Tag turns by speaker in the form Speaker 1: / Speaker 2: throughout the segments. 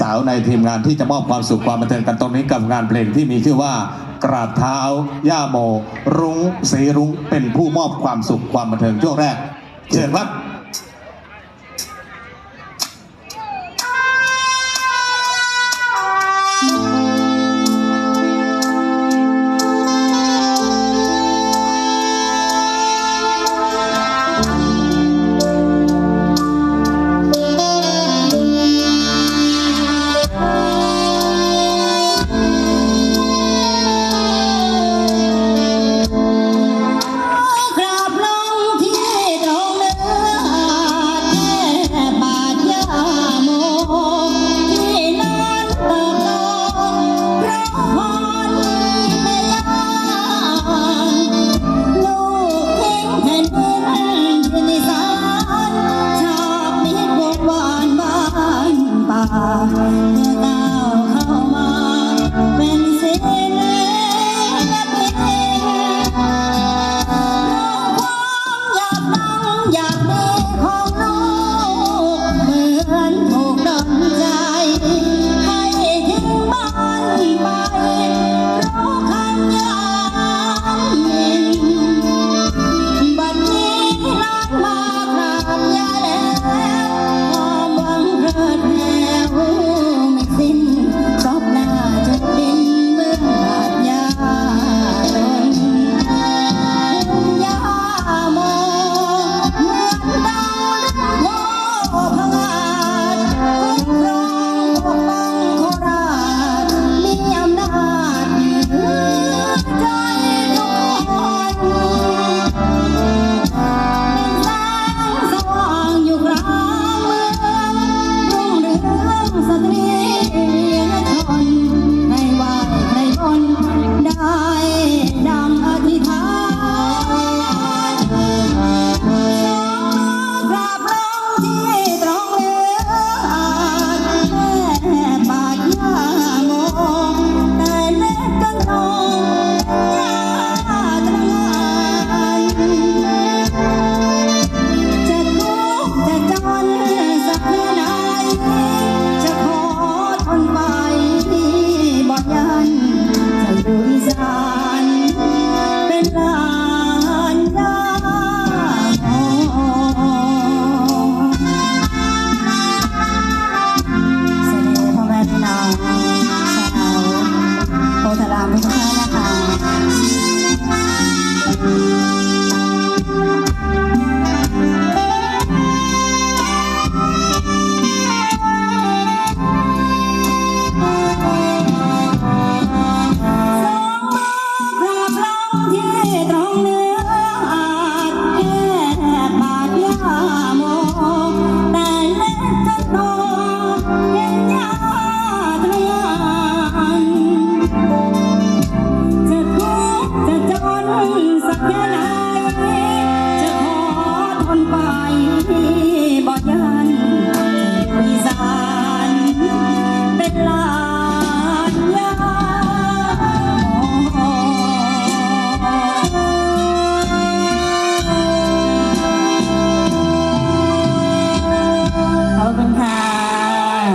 Speaker 1: สาวในทีมงานที่จะมอบความสุขความบันเทิงกันตรงนี้กับงานเพลงที่มีชื่อว่ากราบเท้าย่าโม รุ้งสีรุ้งเป็นผู้มอบความสุขความบันเทิงช่วงแรก เชิญครับ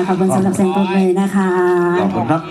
Speaker 2: ขอบคุณสำหรับเสียงตรบเลยนะคะ
Speaker 1: ขอบคุณครับ